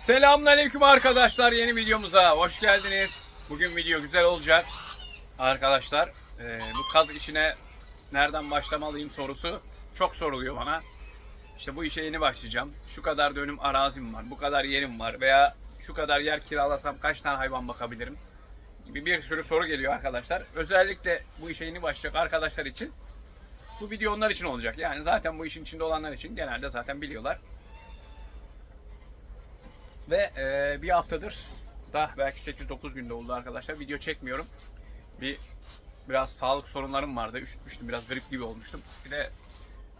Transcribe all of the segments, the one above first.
Selamünaleyküm arkadaşlar yeni videomuza hoş geldiniz. Bugün video güzel olacak. Arkadaşlar e, bu kaz işine nereden başlamalıyım sorusu çok soruluyor bana. İşte bu işe yeni başlayacağım. Şu kadar dönüm arazim var, bu kadar yerim var veya şu kadar yer kiralasam kaç tane hayvan bakabilirim gibi bir sürü soru geliyor arkadaşlar. Özellikle bu işe yeni başlayacak arkadaşlar için bu video onlar için olacak. Yani zaten bu işin içinde olanlar için genelde zaten biliyorlar. Ve e, bir haftadır da belki 8-9 günde oldu arkadaşlar video çekmiyorum. Bir biraz sağlık sorunlarım vardı. Üşütmüştüm biraz grip gibi olmuştum. Bir de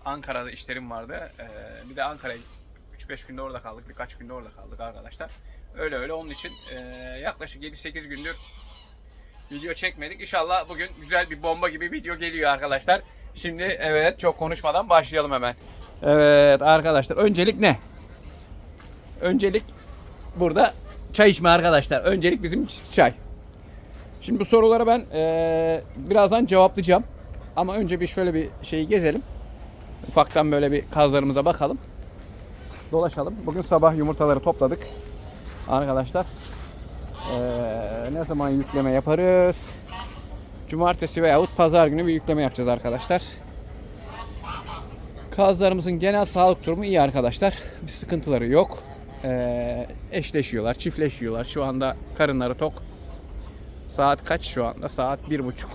Ankara'da işlerim vardı. E, bir de Ankara'ya gittik. 3-5 günde orada kaldık. Birkaç günde orada kaldık arkadaşlar. Öyle öyle onun için e, yaklaşık 7-8 gündür video çekmedik. İnşallah bugün güzel bir bomba gibi video geliyor arkadaşlar. Şimdi evet çok konuşmadan başlayalım hemen. Evet arkadaşlar öncelik ne? Öncelik burada çay içme arkadaşlar. Öncelik bizim çay. Şimdi bu sorulara ben eee, birazdan cevaplayacağım. Ama önce bir şöyle bir şeyi gezelim. Ufaktan böyle bir kazlarımıza bakalım. Dolaşalım. Bugün sabah yumurtaları topladık. Arkadaşlar. Eee, ne zaman yükleme yaparız? Cumartesi veyahut pazar günü bir yükleme yapacağız arkadaşlar. Kazlarımızın genel sağlık durumu iyi arkadaşlar. Bir sıkıntıları yok. Ee, eşleşiyorlar, çiftleşiyorlar. Şu anda karınları tok. Saat kaç şu anda? Saat bir buçuk,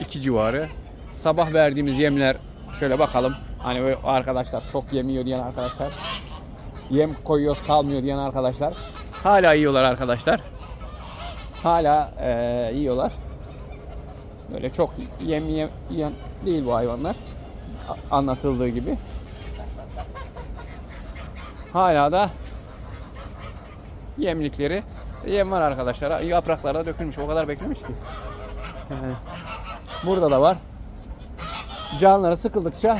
iki civarı. Sabah verdiğimiz yemler şöyle bakalım. Hani böyle arkadaşlar çok yemiyor diyen arkadaşlar. Yem koyuyoruz kalmıyor diyen arkadaşlar. Hala yiyorlar arkadaşlar. Hala ee, yiyorlar. Böyle çok yem yem- yiyen değil bu hayvanlar. Anlatıldığı gibi. Hala da yemlikleri yem var arkadaşlar. Yapraklara dökülmüş. O kadar beklemiş ki. Burada da var. Canları sıkıldıkça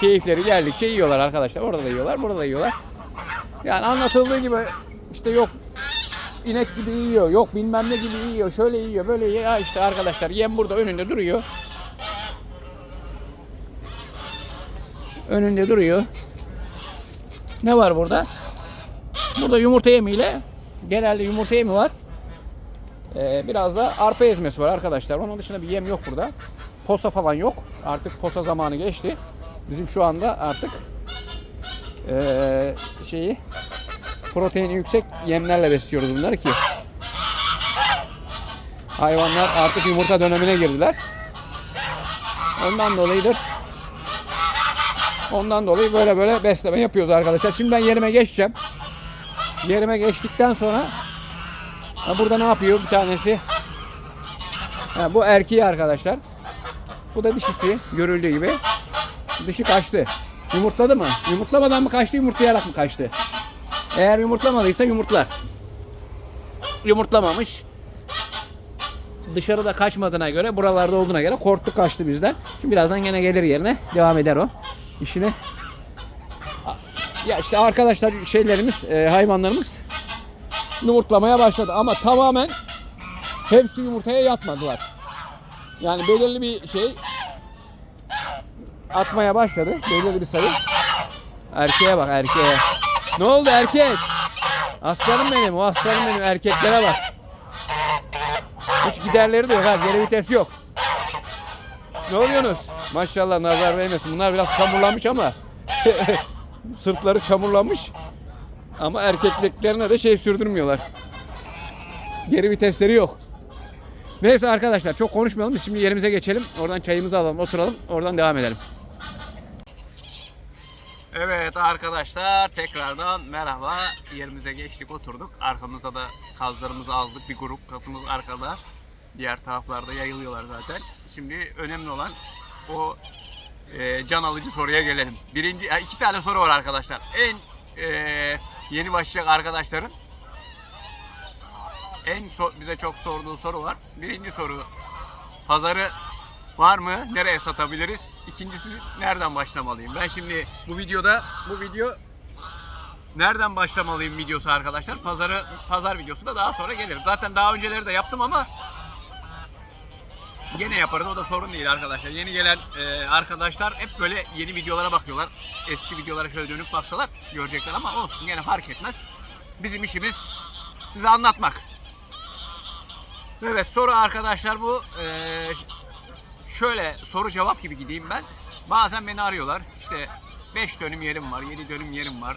keyifleri geldikçe yiyorlar arkadaşlar. Orada da yiyorlar, burada da yiyorlar. Yani anlatıldığı gibi işte yok inek gibi yiyor, yok bilmem ne gibi yiyor, şöyle yiyor, böyle yiyor. Ya işte arkadaşlar yem burada önünde duruyor. Önünde duruyor. Ne var burada? Burada yumurta yemiyle genelde yumurta yemi var. Ee, biraz da arpa ezmesi var arkadaşlar. Onun dışında bir yem yok burada. Posa falan yok. Artık posa zamanı geçti. Bizim şu anda artık ee, şeyi proteini yüksek yemlerle besliyoruz bunları ki hayvanlar artık yumurta dönemine girdiler. Ondan dolayıdır. Ondan dolayı böyle böyle besleme yapıyoruz arkadaşlar. Şimdi ben yerime geçeceğim. Yerime geçtikten sonra burada ne yapıyor bir tanesi? Ha, bu erkeği arkadaşlar. Bu da dişisi görüldüğü gibi. Dışı kaçtı. Yumurtladı mı? Yumurtlamadan mı kaçtı, yumurtlayarak mı kaçtı? Eğer yumurtlamadıysa yumurtlar. Yumurtlamamış. Dışarıda kaçmadığına göre, buralarda olduğuna göre korktu kaçtı bizden. Şimdi birazdan gene gelir yerine. Devam eder o işine. Ya işte arkadaşlar şeylerimiz, e, hayvanlarımız yumurtlamaya başladı ama tamamen hepsi yumurtaya yatmadılar. Yani belirli bir şey atmaya başladı. Belirli bir sayı. Erkeğe bak erkeğe. Ne oldu erkek? Aslanım benim, o aslanım benim erkeklere bak. Hiç giderleri de yok ha, geri vites yok. Ne oluyorsunuz? Maşallah nazar değmesin. Bunlar biraz çamurlanmış ama sırtları çamurlanmış. Ama erkekliklerine de şey sürdürmüyorlar. Geri vitesleri yok. Neyse arkadaşlar çok konuşmayalım. Şimdi yerimize geçelim. Oradan çayımızı alalım, oturalım. Oradan devam edelim. Evet arkadaşlar tekrardan merhaba. Yerimize geçtik oturduk. Arkamızda da kazlarımızı aldık. Bir grup kazımız arkada. Diğer taraflarda yayılıyorlar zaten. Şimdi önemli olan o e, can alıcı soruya gelelim. Birinci, ya iki tane soru var arkadaşlar. En e, yeni başlayacak arkadaşların en so- bize çok sorduğu soru var. Birinci soru pazarı var mı? Nereye satabiliriz? İkincisi nereden başlamalıyım? Ben şimdi bu videoda bu video nereden başlamalıyım videosu arkadaşlar. Pazarı pazar videosu da daha sonra gelir. Zaten daha önceleri de yaptım ama Gene yaparız o da sorun değil arkadaşlar. Yeni gelen e, arkadaşlar hep böyle yeni videolara bakıyorlar. Eski videolara şöyle dönüp baksalar görecekler ama olsun gene fark etmez. Bizim işimiz size anlatmak. Evet soru arkadaşlar bu. Ee, şöyle soru cevap gibi gideyim ben. Bazen beni arıyorlar. İşte 5 dönüm yerim var, 7 dönüm yerim var.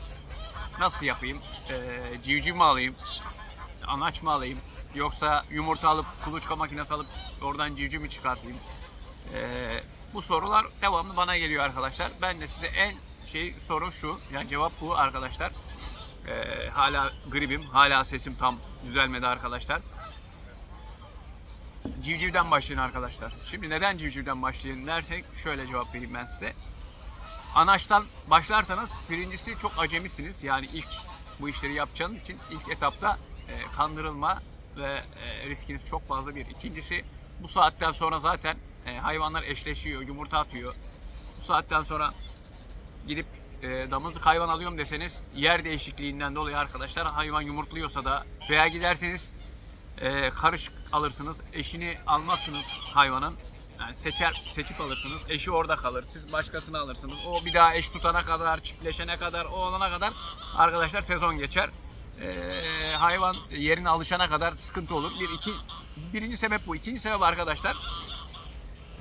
Nasıl yapayım? Ee, civciv mi alayım? Anaç mı alayım? Yoksa yumurta alıp kuluçka makinesi alıp oradan civciv mi çıkartayım? Ee, bu sorular devamlı bana geliyor arkadaşlar. Ben de size en şey soru şu. Yani cevap bu arkadaşlar. Ee, hala gribim. Hala sesim tam düzelmedi arkadaşlar. Civcivden başlayın arkadaşlar. Şimdi neden civcivden başlayın dersek şöyle cevap vereyim ben size. Anaçtan başlarsanız birincisi çok acemisiniz. Yani ilk bu işleri yapacağınız için ilk etapta e, kandırılma ve e, riskiniz çok fazla bir. İkincisi bu saatten sonra zaten e, hayvanlar eşleşiyor, yumurta atıyor. Bu saatten sonra gidip e, damızlık hayvan alıyorum deseniz yer değişikliğinden dolayı arkadaşlar hayvan yumurtluyorsa da veya giderseniz e, karışık alırsınız. Eşini almazsınız hayvanın. Yani seçer, seçip alırsınız. Eşi orada kalır. Siz başkasını alırsınız. O bir daha eş tutana kadar, çiftleşene kadar, o olana kadar arkadaşlar sezon geçer. E, hayvan yerine alışana kadar sıkıntı olur. Bir iki birinci sebep bu. İkinci sebep arkadaşlar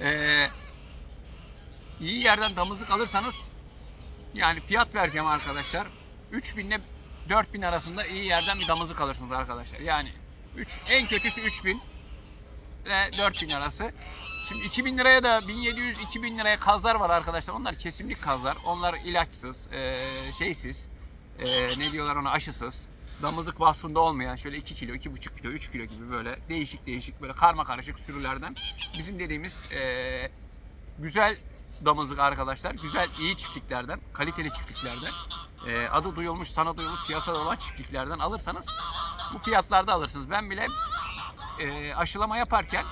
e, iyi yerden damızlık alırsanız yani fiyat vereceğim arkadaşlar. 3000 ile 4000 arasında iyi yerden bir damızlık alırsınız arkadaşlar. Yani 3 en kötüsü 3000 ve 4000 arası. Şimdi 2000 liraya da 1700 2000 liraya kazlar var arkadaşlar. Onlar kesimlik kazlar. Onlar ilaçsız, e, şeysiz. e, ne diyorlar ona aşısız. Damızlık vasfında olmayan şöyle 2 kilo, 2,5 kilo, 3 kilo gibi böyle değişik değişik böyle karma karışık sürülerden bizim dediğimiz e, güzel damızlık arkadaşlar. Güzel, iyi çiftliklerden, kaliteli çiftliklerden, e, adı duyulmuş, sana duyulmuş piyasada olan çiftliklerden alırsanız bu fiyatlarda alırsınız. Ben bile e, aşılama yaparken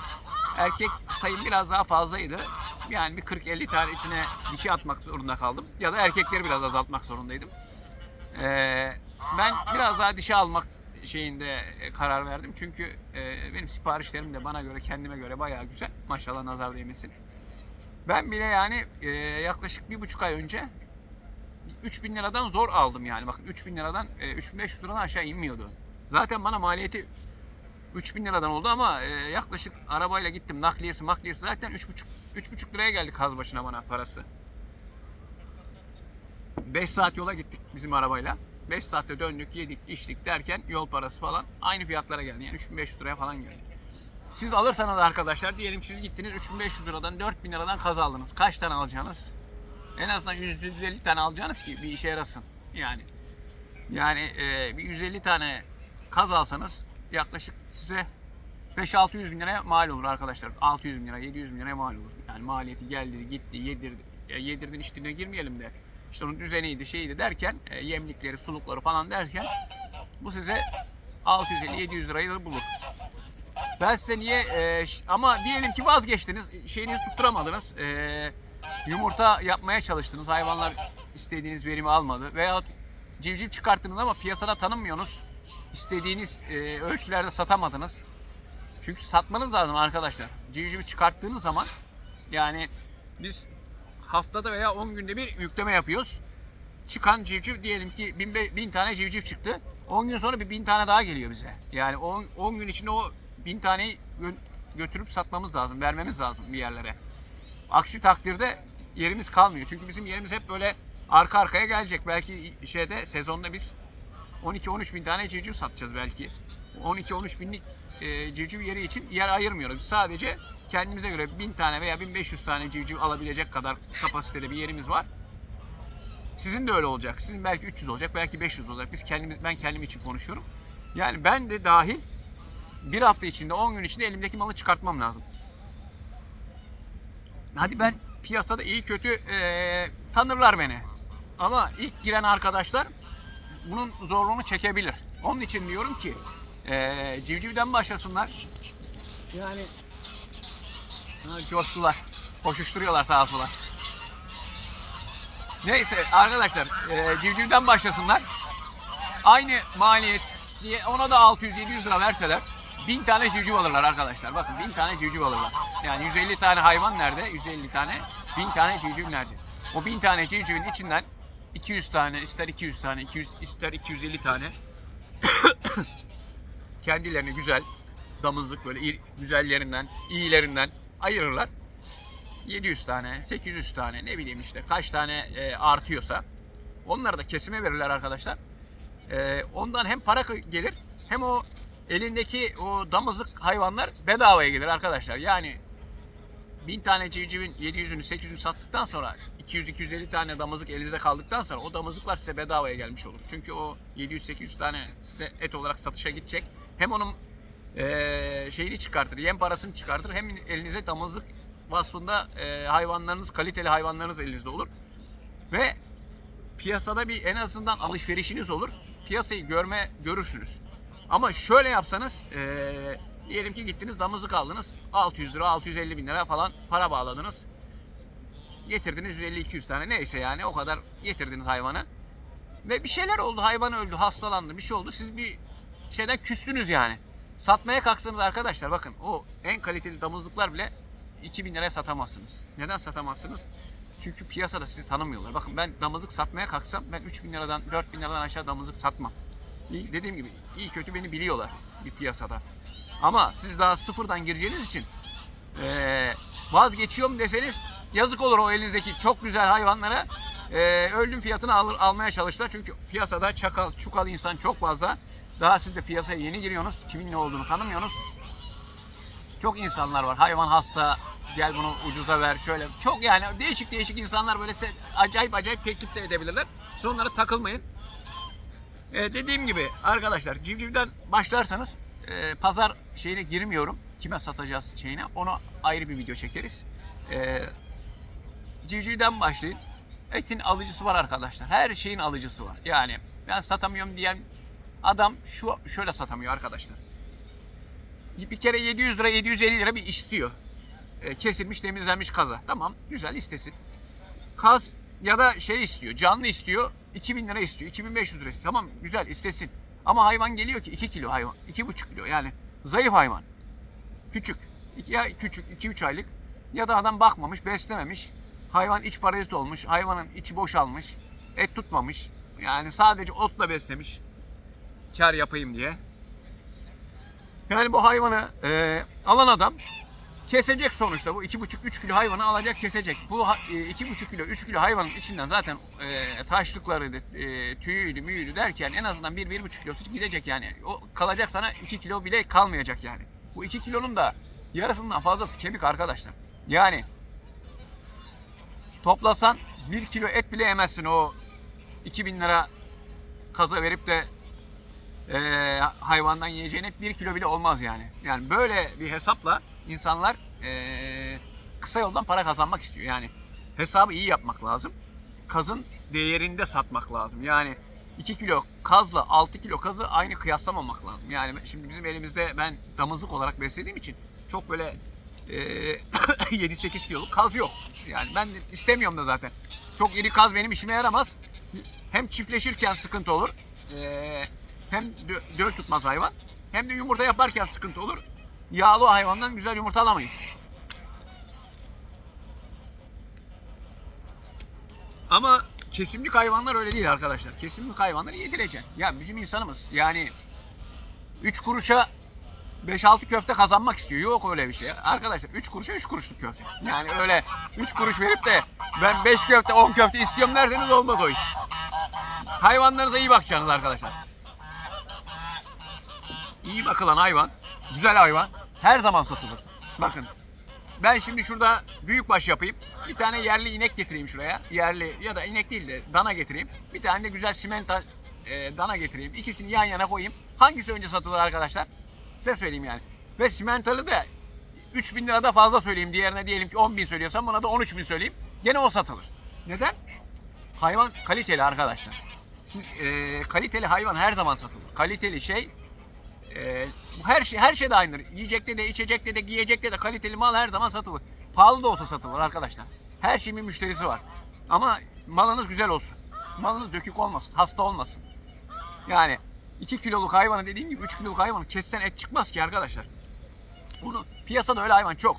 erkek sayım biraz daha fazlaydı. Yani bir 40-50 tane içine dişi atmak zorunda kaldım. Ya da erkekleri biraz azaltmak zorundaydım. E, ben biraz daha dişi almak şeyinde e, karar verdim. Çünkü e, benim siparişlerim de bana göre, kendime göre bayağı güzel. Maşallah nazar değmesin. Ben bile yani e, yaklaşık bir buçuk ay önce 3000 liradan zor aldım yani. Bakın 3000 liradan e, 3500 liradan aşağı inmiyordu. Zaten bana maliyeti 3000 liradan oldu ama yaklaşık arabayla gittim nakliyesi makliyesi zaten 3,5 3,5 liraya geldi kaz başına bana parası. 5 saat yola gittik bizim arabayla. 5 saatte döndük, yedik, içtik derken yol parası falan aynı fiyatlara geldi. Yani 3500 liraya falan geldi. Siz alırsanız arkadaşlar diyelim siz gittiniz 3500 liradan 4000 liradan kaz aldınız. Kaç tane alacaksınız? En azından 100-150 tane alacaksınız ki bir işe yarasın. Yani yani e, bir 150 tane kaz alsanız yaklaşık size 5-600 bin liraya mal olur arkadaşlar. 600 bin lira, 700 bin liraya mal olur. Yani maliyeti geldi, gitti, yedirdi, yedirdin içtiğine girmeyelim de. İşte onun düzeniydi, şeydi derken, e, yemlikleri, sulukları falan derken bu size 650-700 lirayı bulur. Ben size niye e, ama diyelim ki vazgeçtiniz, şeyinizi tutturamadınız. E, yumurta yapmaya çalıştınız. Hayvanlar istediğiniz verimi almadı. Veyahut civciv çıkarttınız ama piyasada tanınmıyorsunuz. İstediğiniz e, ölçülerde satamadınız. Çünkü satmanız lazım arkadaşlar. Civcivi çıkarttığınız zaman yani biz haftada veya 10 günde bir yükleme yapıyoruz. Çıkan civciv diyelim ki 1000, be- 1000 tane civciv çıktı. 10 gün sonra bir 1000 tane daha geliyor bize. Yani 10, 10 gün içinde o 1000 taneyi gö- götürüp satmamız lazım, vermemiz lazım bir yerlere. Aksi takdirde yerimiz kalmıyor. Çünkü bizim yerimiz hep böyle arka arkaya gelecek. Belki şeyde sezonda biz 12-13 bin tane civciv satacağız belki. 12-13 binlik e, civciv yeri için yer ayırmıyoruz. Sadece kendimize göre 1000 tane veya 1500 tane civciv alabilecek kadar kapasitede bir yerimiz var. Sizin de öyle olacak. Sizin belki 300 olacak, belki 500 olacak. Biz kendimiz ben kendim için konuşuyorum. Yani ben de dahil bir hafta içinde, 10 gün içinde elimdeki malı çıkartmam lazım. Hadi ben piyasada iyi kötü eee, tanırlar beni. Ama ilk giren arkadaşlar bunun zorluğunu çekebilir. Onun için diyorum ki eee, civcivden başlasınlar. Yani ha, coştular. Koşuşturuyorlar sağa sola. Neyse arkadaşlar eee, civcivden başlasınlar. Aynı maliyet diye ona da 600-700 lira verseler 1000 tane civciv alırlar arkadaşlar. Bakın 1000 tane civciv alırlar. Yani 150 tane hayvan nerede? 150 tane. 1000 tane civciv nerede? O 1000 tane civcivin içinden 200 tane, ister 200 tane, 200 ister 250 tane kendilerini güzel, damızlık böyle iyi- güzellerinden, iyilerinden ayırırlar. 700 tane, 800 tane ne bileyim işte kaç tane e, artıyorsa onları da kesime verirler arkadaşlar. E, ondan hem para gelir hem o elindeki o damızlık hayvanlar bedavaya gelir arkadaşlar. Yani 1000 tane civcivin 700'ünü 800'ünü sattıktan sonra 200-250 tane damızlık elinize kaldıktan sonra o damızlıklar size bedavaya gelmiş olur. Çünkü o 700-800 tane size et olarak satışa gidecek. Hem onun eee, şeyini çıkartır, yem parasını çıkartır. Hem elinize damızlık vasfında eee, hayvanlarınız, kaliteli hayvanlarınız elinizde olur. Ve piyasada bir en azından alışverişiniz olur. Piyasayı görme görürsünüz. Ama şöyle yapsanız eee, diyelim ki gittiniz damızlık aldınız 600 lira 650 bin lira falan para bağladınız. Getirdiniz 150-200 tane neyse yani o kadar getirdiniz hayvanı. Ve bir şeyler oldu hayvan öldü hastalandı bir şey oldu siz bir şeyden küstünüz yani. Satmaya kalksanız arkadaşlar bakın o en kaliteli damızlıklar bile 2000 liraya satamazsınız. Neden satamazsınız? Çünkü piyasada sizi tanımıyorlar. Bakın ben damızlık satmaya kalksam ben 3000 liradan 4000 liradan aşağı damızlık satmam. Dediğim gibi iyi kötü beni biliyorlar bir piyasada. Ama siz daha sıfırdan gireceğiniz için eee vazgeçiyorum deseniz yazık olur o elinizdeki çok güzel hayvanlara eee öldüm fiyatını alır, almaya çalıştılar. Çünkü piyasada çakal, çukal insan çok fazla. Daha siz de piyasaya yeni giriyorsunuz. Kimin ne olduğunu tanımıyorsunuz. Çok insanlar var. Hayvan hasta. Gel bunu ucuza ver. Şöyle çok yani değişik değişik insanlar böyle acayip acayip teklif de edebilirler. Sonlara takılmayın. Ee, dediğim gibi arkadaşlar civcivden başlarsanız e, pazar şeyine girmiyorum. Kime satacağız şeyine. Onu ayrı bir video çekeriz. Ee, civcivden başlayın. Etin alıcısı var arkadaşlar. Her şeyin alıcısı var. Yani ben satamıyorum diyen adam şu şöyle satamıyor arkadaşlar. Bir kere 700 lira 750 lira bir istiyor. Ee, kesilmiş temizlenmiş kaza. Tamam güzel istesin. Kaz ya da şey istiyor canlı istiyor 2000 lira istiyor 2500 lira istiyor. Tamam güzel istesin. Ama hayvan geliyor ki 2 kilo hayvan 2,5 kilo yani zayıf hayvan. Küçük. Ya küçük 2-3 aylık ya da adam bakmamış beslememiş. Hayvan iç parazit olmuş. Hayvanın içi boşalmış. Et tutmamış. Yani sadece otla beslemiş. Kar yapayım diye. Yani bu hayvanı e, alan adam kesecek sonuçta. Bu 2,5-3 kilo hayvanı alacak kesecek. Bu ha- e, 2,5 kilo 3 kilo hayvanın içinden zaten e, taşlıkları e, tüyüydü müyüydü derken en azından 1-1,5 kilosu gidecek yani. O kalacak sana 2 kilo bile kalmayacak yani. Bu 2 kilonun da yarısından fazlası kemik arkadaşlar. Yani toplasan 1 kilo et bile yemezsin o 2000 lira kaza verip de e, hayvandan yiyeceğin et 1 kilo bile olmaz yani. Yani böyle bir hesapla insanlar e, kısa yoldan para kazanmak istiyor. Yani hesabı iyi yapmak lazım. Kazın değerinde satmak lazım. Yani 2 kilo kazla 6 kilo kazı aynı kıyaslamamak lazım. Yani şimdi bizim elimizde ben damızlık olarak beslediğim için çok böyle e, 7-8 kiloluk kaz yok. Yani ben istemiyorum da zaten. Çok iri kaz benim işime yaramaz. Hem çiftleşirken sıkıntı olur. e, hem dö- döl tutmaz hayvan. Hem de yumurta yaparken sıkıntı olur. Yağlı hayvandan güzel yumurta alamayız. Ama kesimlik hayvanlar öyle değil arkadaşlar. Kesimlik hayvanları yedireceksin. Ya bizim insanımız yani 3 kuruşa 5-6 köfte kazanmak istiyor. Yok öyle bir şey. Arkadaşlar 3 kuruşa 3 kuruşluk köfte. Yani öyle 3 kuruş verip de ben 5 köfte 10 köfte istiyorum derseniz olmaz o iş. Hayvanlarınıza iyi bakacaksınız arkadaşlar. İyi bakılan hayvan, güzel hayvan her zaman satılır. Bakın ben şimdi şurada büyükbaş yapayım. Bir tane yerli inek getireyim şuraya. Yerli ya da inek değil de dana getireyim. Bir tane de güzel simental e, dana getireyim. İkisini yan yana koyayım. Hangisi önce satılır arkadaşlar? Size söyleyeyim yani. Ve simentalı da 3000 lirada fazla söyleyeyim. Diğerine diyelim ki 10 bin söylüyorsam buna da 13 bin söyleyeyim. Gene o satılır. Neden? Hayvan kaliteli arkadaşlar. Siz e, kaliteli hayvan her zaman satılır. Kaliteli şey e, bu her şey her şey de aynıdır. Yiyecekte de, içecekte de, giyecekte de kaliteli mal her zaman satılır. Pahalı da olsa satılır arkadaşlar. Her şeyin bir müşterisi var. Ama malınız güzel olsun. Malınız dökük olmasın, hasta olmasın. Yani 2 kiloluk hayvanı dediğim gibi 3 kiloluk hayvanı kessen et çıkmaz ki arkadaşlar. Bunu piyasada öyle hayvan çok.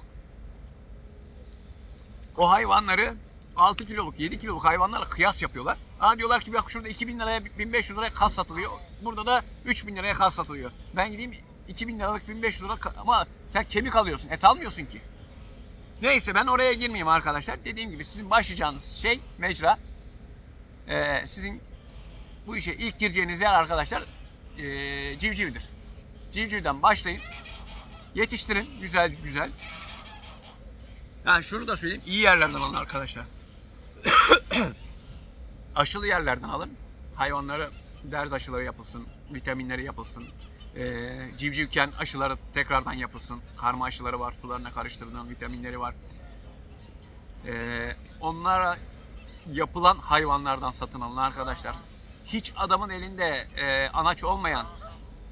O hayvanları 6 kiloluk, 7 kiloluk hayvanlarla kıyas yapıyorlar. Aa diyorlar ki bak şurada 2000 liraya 1500 liraya kas satılıyor. Burada da 3000 liraya kas satılıyor. Ben gideyim 2000 liralık 1500 lira ama sen kemik alıyorsun. Et almıyorsun ki. Neyse ben oraya girmeyeyim arkadaşlar. Dediğim gibi sizin başlayacağınız şey mecra. Ee, sizin bu işe ilk gireceğiniz yer arkadaşlar ee, civcivdir. Civcivden başlayın. Yetiştirin güzel güzel. Yani şunu da söyleyeyim iyi yerlerden alın arkadaşlar. Aşılı yerlerden alın. Hayvanları derz aşıları yapılsın, vitaminleri yapılsın. Ee, civcivken aşıları tekrardan yapılsın. Karma aşıları var, sularına karıştırılan vitaminleri var. Ee, onlara yapılan hayvanlardan satın alın arkadaşlar. Hiç adamın elinde e, anaç olmayan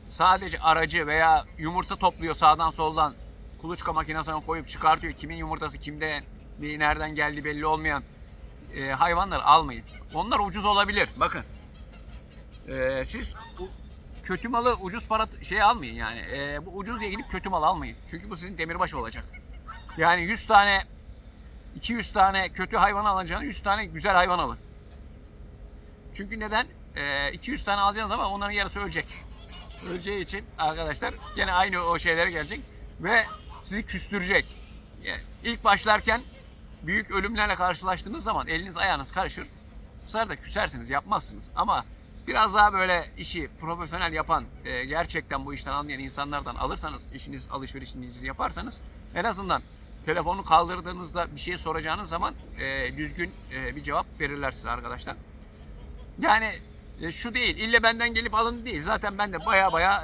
sadece aracı veya yumurta topluyor sağdan soldan kuluçka makinesine koyup çıkartıyor. Kimin yumurtası kimde bir nereden geldi belli olmayan e, hayvanları almayın. Onlar ucuz olabilir. Bakın. E, siz kötü malı ucuz para şey almayın yani. E, bu ucuz diye gidip kötü mal almayın. Çünkü bu sizin demirbaş olacak. Yani 100 tane 200 tane kötü hayvan alacağınız 100 tane güzel hayvan alın. Çünkü neden? E, 200 tane alacağınız zaman onların yarısı ölecek. Öleceği için arkadaşlar yine aynı o şeylere gelecek ve sizi küstürecek. Yani ilk başlarken büyük ölümlerle karşılaştığınız zaman eliniz ayağınız karışır. Bu sefer de küsersiniz, yapmazsınız. Ama biraz daha böyle işi profesyonel yapan, e, gerçekten bu işten anlayan insanlardan alırsanız, işiniz alışverişinizi yaparsanız en azından telefonu kaldırdığınızda bir şey soracağınız zaman e, düzgün e, bir cevap verirler size arkadaşlar. Yani şu değil, ille benden gelip alın değil. Zaten ben de baya baya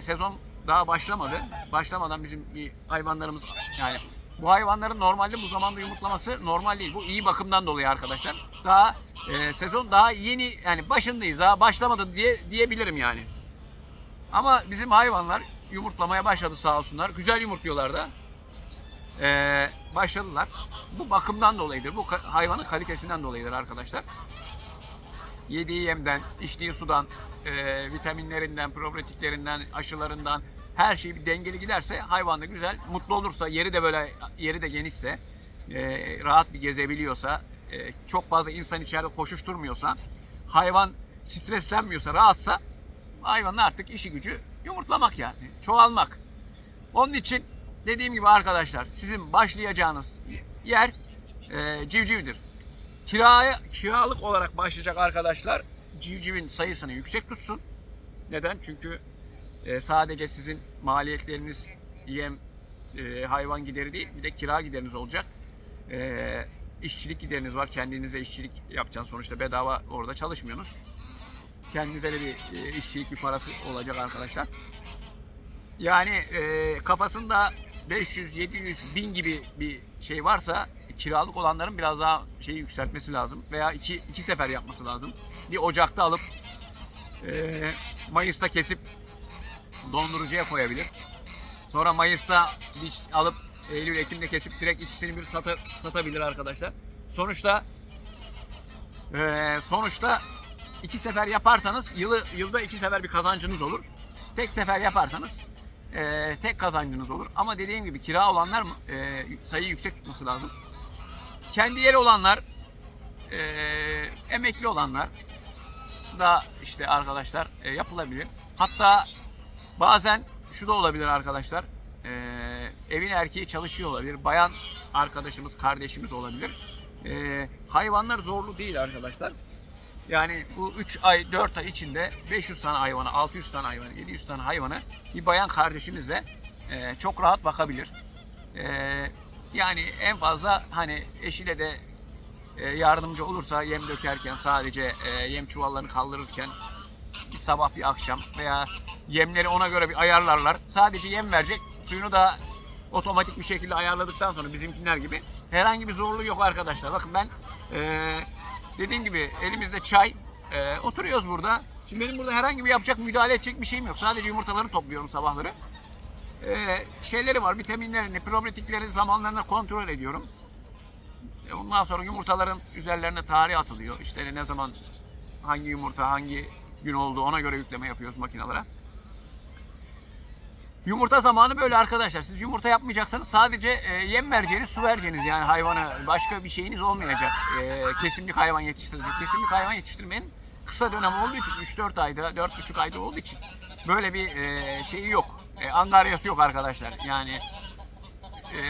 sezon daha başlamadı. Başlamadan bizim bir hayvanlarımız yani bu hayvanların normalde bu zamanda yumurtlaması normal değil. Bu iyi bakımdan dolayı arkadaşlar. Daha e, sezon daha yeni yani başındayız. Daha başlamadı diye diyebilirim yani. Ama bizim hayvanlar yumurtlamaya başladı sağ olsunlar. Güzel yumurtluyorlar da. E, başladılar. Bu bakımdan dolayıdır. Bu hayvanın kalitesinden dolayıdır arkadaşlar yediği yemden, içtiği sudan, e, vitaminlerinden, probiyotiklerinden, aşılarından her şey bir dengeli giderse hayvan da güzel, mutlu olursa, yeri de böyle yeri de genişse, e, rahat bir gezebiliyorsa, e, çok fazla insan içeride koşuşturmuyorsa, hayvan streslenmiyorsa, rahatsa hayvanın artık işi gücü yumurtlamak yani, çoğalmak. Onun için dediğim gibi arkadaşlar sizin başlayacağınız yer e, civcivdir. Kiraya, kiralık olarak başlayacak arkadaşlar civcivin sayısını yüksek tutsun. Neden? Çünkü e, sadece sizin maliyetleriniz yem, e, hayvan gideri değil bir de kira gideriniz olacak. E, işçilik gideriniz var. Kendinize işçilik yapacaksınız. Sonuçta bedava orada çalışmıyorsunuz. Kendinize de bir e, işçilik bir parası olacak arkadaşlar. Yani e, kafasında 500, 700, 1000 gibi bir şey varsa kiralık olanların biraz daha şeyi yükseltmesi lazım. Veya iki, iki sefer yapması lazım. Bir Ocak'ta alıp Mayıs'ta kesip dondurucuya koyabilir. Sonra Mayıs'ta diş alıp Eylül, Ekim'de kesip direkt ikisini bir sata, satabilir arkadaşlar. Sonuçta e, sonuçta iki sefer yaparsanız yılı yılda iki sefer bir kazancınız olur. Tek sefer yaparsanız e, tek kazancınız olur. Ama dediğim gibi kira olanlar e, sayı yüksek tutması lazım. Kendi yeri olanlar, e, emekli olanlar da işte arkadaşlar e, yapılabilir. Hatta bazen şu da olabilir arkadaşlar. E, evin erkeği çalışıyor olabilir. Bayan arkadaşımız, kardeşimiz olabilir. E, hayvanlar zorlu değil arkadaşlar. Yani bu 3 ay 4 ay içinde 500 tane hayvana, 600 tane hayvana, 700 tane hayvana bir bayan kardeşimizle e, çok rahat bakabilir. E, yani en fazla hani eşiyle de e, yardımcı olursa yem dökerken sadece e, yem çuvallarını kaldırırken bir sabah bir akşam veya yemleri ona göre bir ayarlarlar. Sadece yem verecek. Suyunu da otomatik bir şekilde ayarladıktan sonra bizimkiler gibi herhangi bir zorluğu yok arkadaşlar. Bakın ben e, dediğim gibi elimizde çay e, oturuyoruz burada. Şimdi benim burada herhangi bir yapacak müdahale edecek bir şeyim yok. Sadece yumurtaları topluyorum sabahları. E, şeyleri var vitaminlerini, probiyotikleri zamanlarına kontrol ediyorum. E, Ondan sonra yumurtaların üzerlerine tarih atılıyor. İşte ne zaman hangi yumurta hangi gün olduğu ona göre yükleme yapıyoruz makinalara. Yumurta zamanı böyle arkadaşlar. Siz yumurta yapmayacaksanız sadece e, yem vereceğiniz, su vereceğiniz yani hayvana başka bir şeyiniz olmayacak. E, kesimlik hayvan yetiştirecek. Kesimlik hayvan yetiştirmenin kısa dönem olduğu için 3-4 ayda, 4,5 ayda olduğu için böyle bir e, şeyi yok. E, angaryası yok arkadaşlar. Yani e,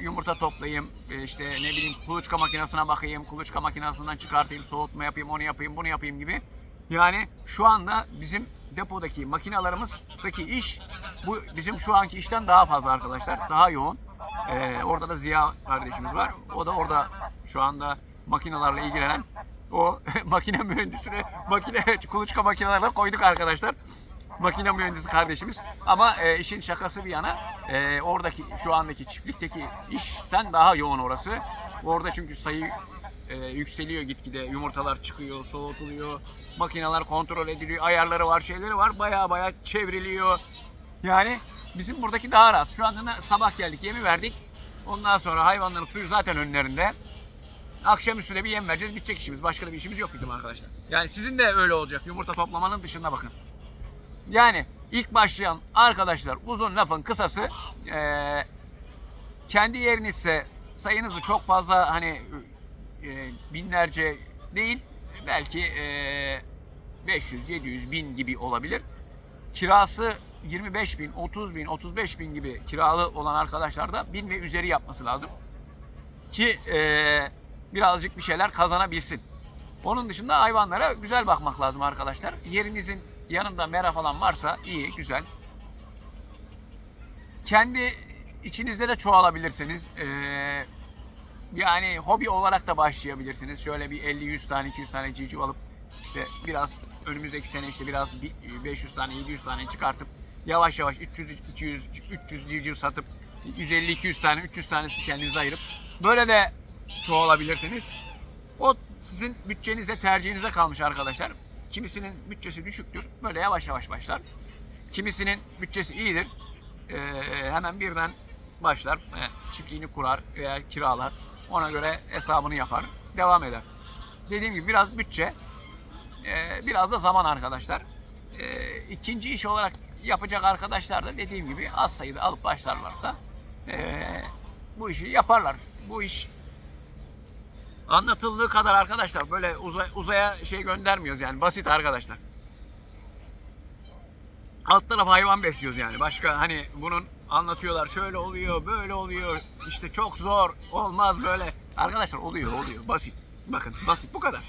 yumurta toplayayım, e, işte ne bileyim kuluçka makinesine bakayım, kuluçka makinesinden çıkartayım, soğutma yapayım, onu yapayım, bunu yapayım gibi. Yani şu anda bizim depodaki makinalarımızdaki iş bu bizim şu anki işten daha fazla arkadaşlar. Daha yoğun. E, orada da Ziya kardeşimiz var. O da orada şu anda makinalarla ilgilenen o makine mühendisine makine kuluçka makinelerine koyduk arkadaşlar makine mühendisi kardeşimiz. Ama e, işin şakası bir yana e, oradaki şu andaki çiftlikteki işten daha yoğun orası. Orada çünkü sayı e, yükseliyor gitgide. Yumurtalar çıkıyor, soğutuluyor. Makineler kontrol ediliyor. Ayarları var, şeyleri var. Baya baya çevriliyor. Yani bizim buradaki daha rahat. Şu anda sabah geldik, yemi verdik. Ondan sonra hayvanların suyu zaten önlerinde. Akşamüstü de bir yem vereceğiz. Bitecek işimiz. Başka da bir işimiz yok bizim arkadaşlar. Yani sizin de öyle olacak. Yumurta toplamanın dışında bakın. Yani ilk başlayan arkadaşlar uzun lafın kısası eee, kendi yerinizse sayınızı çok fazla hani eee, binlerce değil belki eee, 500, 700, 1000 gibi olabilir. Kirası 25 bin, 30 bin, 35 bin gibi kiralı olan arkadaşlar da 1000 ve üzeri yapması lazım. Ki eee, birazcık bir şeyler kazanabilsin. Onun dışında hayvanlara güzel bakmak lazım arkadaşlar. Yerinizin yanında mera falan varsa iyi, güzel. Kendi içinizde de çoğalabilirsiniz. Ee, yani hobi olarak da başlayabilirsiniz. Şöyle bir 50-100 tane, 200 tane civciv alıp işte biraz önümüzdeki sene işte biraz bir- 500 tane, 700 tane çıkartıp yavaş yavaş 300, 200, 300 civciv satıp 150-200 tane, 300 tanesi kendinize ayırıp böyle de çoğalabilirsiniz. O sizin bütçenize, tercihinize kalmış arkadaşlar. Kimisinin bütçesi düşüktür. Böyle yavaş yavaş başlar. Kimisinin bütçesi iyidir. Ee, hemen birden başlar. Ee, çiftliğini kurar veya kiralar. Ona göre hesabını yapar. Devam eder. Dediğim gibi biraz bütçe, ee, biraz da zaman arkadaşlar. Ee, ikinci iş olarak yapacak arkadaşlar da dediğim gibi az sayıda alıp başlarlarsa ee, bu işi yaparlar. Bu iş anlatıldığı kadar arkadaşlar böyle uzay, uzaya şey göndermiyoruz yani basit arkadaşlar. Alt taraf hayvan besliyoruz yani. Başka hani bunun anlatıyorlar şöyle oluyor, böyle oluyor. işte çok zor, olmaz böyle. Arkadaşlar oluyor, oluyor. Basit. Bakın basit bu kadar.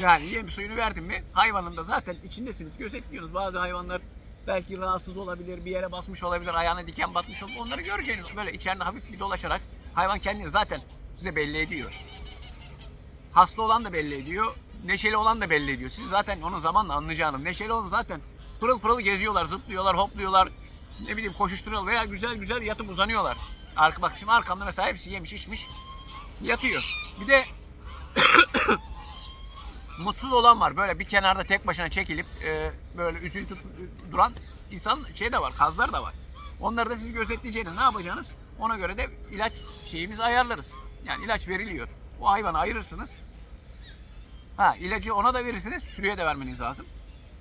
Yani yem suyunu verdim mi hayvanın da zaten içindesiniz. Gözetliyorsunuz. Bazı hayvanlar belki rahatsız olabilir, bir yere basmış olabilir, ayağına diken batmış olabilir. Onları göreceğiniz böyle içeride hafif bir dolaşarak hayvan kendini zaten size belli ediyor. Hasta olan da belli ediyor. Neşeli olan da belli ediyor. Siz zaten onu zamanla anlayacağınız. Neşeli olan zaten pırıl pırıl geziyorlar, zıplıyorlar, hopluyorlar. Ne bileyim koşuşturuyorlar veya güzel güzel yatıp uzanıyorlar. Arka bak şimdi arkamda mesela hepsi yemiş içmiş yatıyor. Bir de mutsuz olan var. Böyle bir kenarda tek başına çekilip e, böyle üzüntü duran insan şey de var, kazlar da var. Onları da siz gözetleyeceğiniz ne yapacaksınız? Ona göre de ilaç şeyimizi ayarlarız. Yani ilaç veriliyor. O hayvanı ayırırsınız. Ha ilacı ona da verirsiniz, sürüye de vermeniz lazım.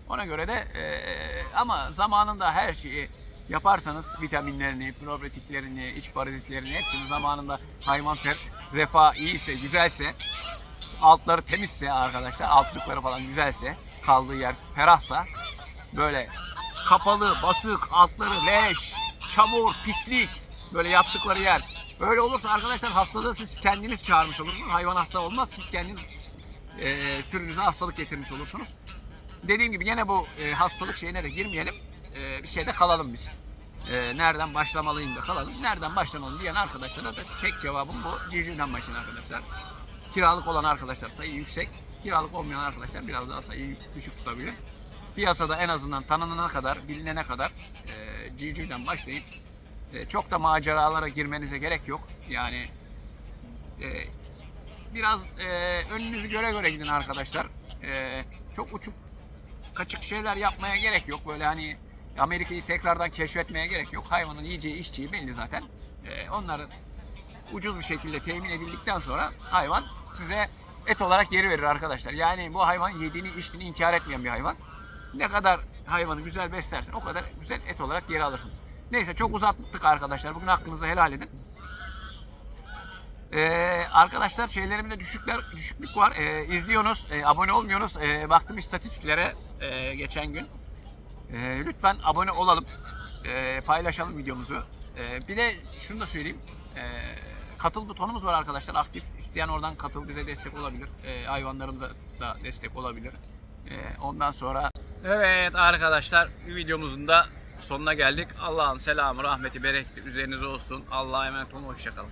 Ona göre de eee, ama zamanında her şeyi yaparsanız vitaminlerini, probiyotiklerini, iç parazitlerini hepsini zamanında hayvan fer, refah iyiyse, güzelse, altları temizse arkadaşlar, altlıkları falan güzelse, kaldığı yer ferahsa böyle kapalı, basık, altları leş, çamur, pislik böyle yaptıkları yer. Öyle olursa arkadaşlar hastalığı siz kendiniz çağırmış olursunuz. Hayvan hasta olmaz. Siz kendiniz e, sürünüze hastalık getirmiş olursunuz. Dediğim gibi yine bu e, hastalık şeyine de girmeyelim. E, bir şeyde kalalım biz. E, nereden başlamalıyım da kalalım. Nereden başlamalım diyen arkadaşlara da tek cevabım bu. Civcivden başlayın arkadaşlar. Kiralık olan arkadaşlar sayı yüksek. Kiralık olmayan arkadaşlar biraz daha sayıyı düşük tutabilir. Piyasada en azından tanınana kadar, bilinene kadar e, civcivden başlayıp e, çok da maceralara girmenize gerek yok. Yani e, biraz e, önünüzü göre göre gidin arkadaşlar. E, çok uçup kaçık şeyler yapmaya gerek yok. Böyle hani Amerika'yı tekrardan keşfetmeye gerek yok. Hayvanın yiyeceği içeceği belli zaten. E, onların ucuz bir şekilde temin edildikten sonra hayvan size et olarak geri verir arkadaşlar. Yani bu hayvan yediğini içtiğini inkar etmeyen bir hayvan. Ne kadar hayvanı güzel beslersen o kadar güzel et olarak geri alırsınız. Neyse çok uzattık arkadaşlar. Bugün hakkınızı helal edin. Ee, arkadaşlar şeylerimde düşükler düşüklük var. Ee, izliyorsunuz, e, abone olmuyorsunuz. Ee, baktım istatistiklere e, geçen gün. Ee, lütfen abone olalım. Ee, paylaşalım videomuzu. Ee, bir de şunu da söyleyeyim. Ee, katıl butonumuz var arkadaşlar. Aktif. İsteyen oradan katıl bize destek olabilir. Ee, hayvanlarımıza da destek olabilir. Ee, ondan sonra Evet arkadaşlar videomuzun da sonuna geldik. Allah'ın selamı, rahmeti, bereketi üzerinize olsun. Allah'a emanet olun. Hoşçakalın.